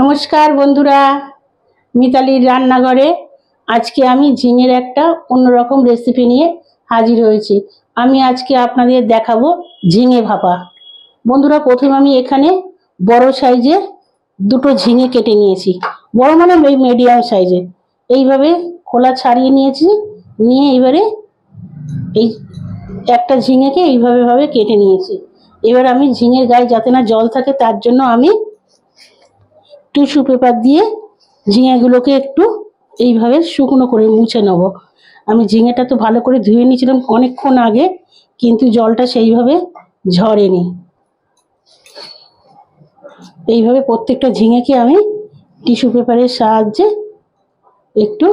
নমস্কার বন্ধুরা, মিতালির রান্নাঘরে আজকে আমি ঝিঙের একটা অন্যরকম রেসিপি নিয়ে হাজির হয়েছি। আমি আজকে আপনাদের দেখাবো ঝিঙে ভাপা। বন্ধুরা, প্রথমে আমি এখানে বড় সাইজের দুটো ঝিঙে কেটে নিয়েছি। বড় মানে মিডিয়াম সাইজে এইভাবে খোলা ছাড়িয়ে নিয়েছি, নিয়ে এইবারে এই একটা ঝিঙেকে এইভাবে ভাবে কেটে নিয়েছি। এবার আমি ঝিঙের গায়ে যাতে না জল থাকে, তার জন্য আমি টিস্যু পেপার দিয়ে ঝিঙেগুলোকে একটু এইভাবে শুকনো করে মুছে নেব। আমি ঝিঙেটা তো ভালো করে ধুয়ে নিয়েছিলাম অনেকক্ষণ আগে, কিন্তু জলটা সেইভাবে ঝরেনি। এইভাবে প্রত্যেকটা ঝিঙেকে আমি টিস্যু পেপারের সাহায্যে একটু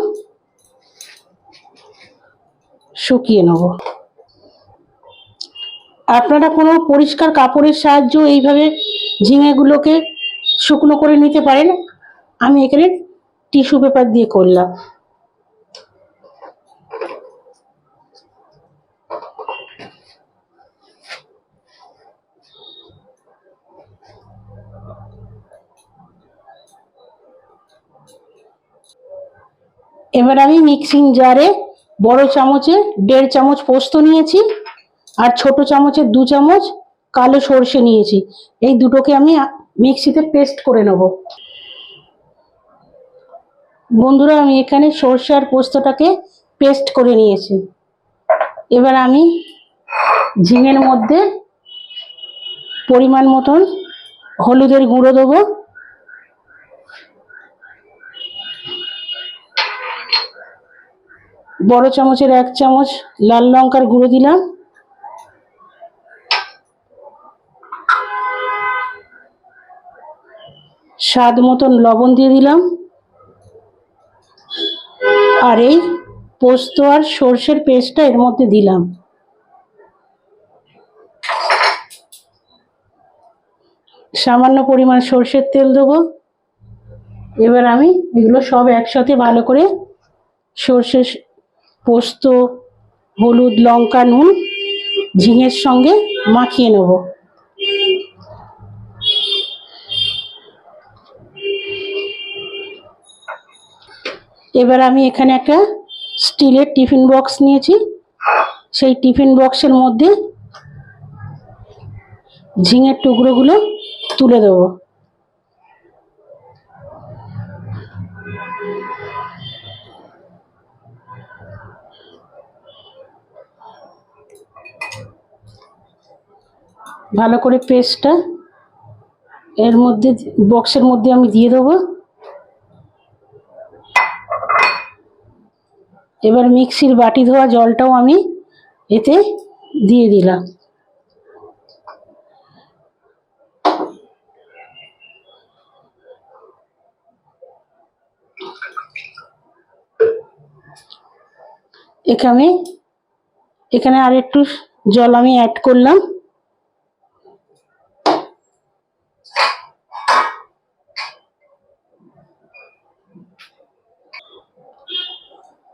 শুকিয়ে নেব। আপনারা কোনো পরিষ্কার কাপড়ের সাহায্য এইভাবে ঝিঙেগুলোকে শুকনো করে নিতে পারেন। আমি এখানে টিস্যু পেপার দিয়ে করলাম। এবার আমি মিক্সিং জারে বড় চামচে দেড় চামচ পোস্ত নিয়েছি আর ছোট চামচের দু চামচ কালো সর্ষে নিয়েছি। এই দুটোকে আমি মিক্সিতে পেস্ট করে নেব। বন্ধুরা, আমি এখানে সর্ষে আর পোস্তটাকে পেস্ট করে নিয়েছি। এবার আমি ঝিঙের মধ্যে পরিমাণ মতন হলুদের গুঁড়ো দেবো। বড় চামচের এক চামচ লাল লঙ্কার গুঁড়ো দিলাম। স্বাদ মতন লবণ দিয়ে দিলাম। আর এই পোস্ত আর সর্ষের পেস্টটা এর মধ্যে দিলাম। সামান্য পরিমাণ সর্ষের তেল দেবো। এবার আমি এগুলো সব একসাথে ভালো করে সর্ষে পোস্ত, হলুদ, লঙ্কা, নুন, ঝিঙের সঙ্গে মাখিয়ে নেব। এবার আমি এখানে একটা স্টিলের টিফিন বক্স নিয়েছি। সেই টিফিন বক্সের মধ্যে ঝিঙের টুকরোগুলো তুলে দেবো। ভালো করে পেস্টটা এর মধ্যে বক্সের মধ্যে আমি দিয়ে দেবো। এবার মিক্সির বাটি ধোয়া জলটাও আমি এতে দিয়ে দিলাম। এখানে এখানে আর একটু জল আমি অ্যাড করলাম।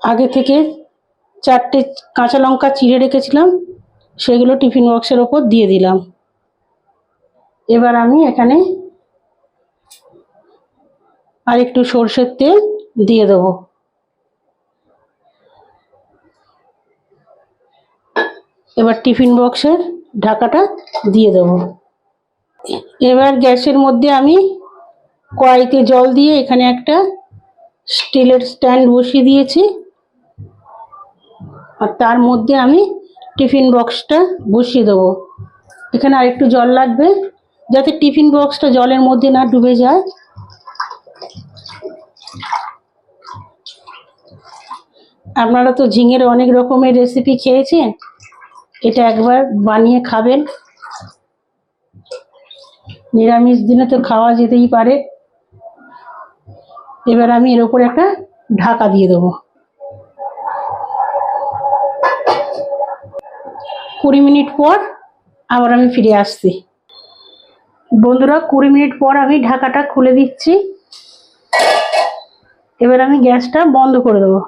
আগে থেকে চারটে কাঁচা লঙ্কা চিড়ে রেখেছিলাম, সেগুলো টিফিন বক্সের ওপর দিয়ে দিলাম। এবার আমি এখানে আর একটু সর্ষের তেল দিয়ে দেবো। এবার টিফিন বক্সের ঢাকাটা দিয়ে দেবো। এবার গ্যাসের মধ্যে আমি কড়াইতে জল দিয়ে এখানে একটা স্টিলের স্ট্যান্ড বসিয়ে দিয়েছি। আর তার মধ্যে আমি টিফিন বক্সটা বসিয়ে দেবো। এখানে আরেকটু জল লাগবে, যাতে টিফিন বক্সটা জলের মধ্যে না ডুবে যায়। আপনারা তো ঝিঙের অনেক রকমের রেসিপি খেয়েছেন, এটা একবার বানিয়ে খাবেন। নিরামিষ দিনে তো খাওয়া যেতেই পারে। এবার আমি এর উপরে একটা ঢাকা দিয়ে দেবো। কুড়ি মিনিট পর আবার আমি ফিরে আসছি। বন্ধুরা, কুড়ি মিনিট পর আমি ঢাকাটা খুলে দিচ্ছি। এবার আমি গ্যাসটা বন্ধ করে দেবো।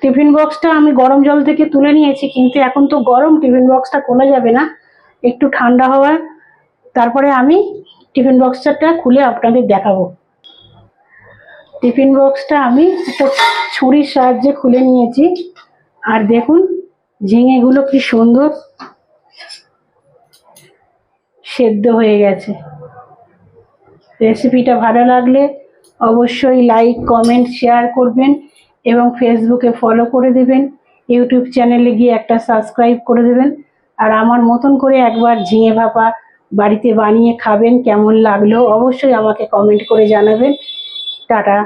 টিফিন বক্সটা আমি গরম জল থেকে তুলে নিয়েছি, কিন্তু এখন তো গরম, টিফিন বক্সটা খোলা যাবে না। একটু ঠান্ডা হওয়ার তারপরে আমি টিফিন বক্সটা খুলে আপনাদের দেখাবো। টিফিন বক্সটা আমি একটা ছুরির সাহায্যে খুলে নিয়েছি। আর দেখুন ঝিঙেগুলো কি সুন্দর? সেদ্ধ হয়ে গেছে। রেসিপিটা ভালো লাগলে অবশ্যই লাইক কমেন্ট শেয়ার করবেন এবং ফেসবুকে ফলো করে দেবেন। ইউটিউব চ্যানেলে গিয়ে একটা সাবস্ক্রাইব করে দেবেন। আর আমার মতন করে একবার ঝিঙে ভাপা বাড়িতে বানিয়ে খাবেন, কেমন লাগল অবশ্যই আমাকে কমেন্ট করে জানাবেন। টাটা।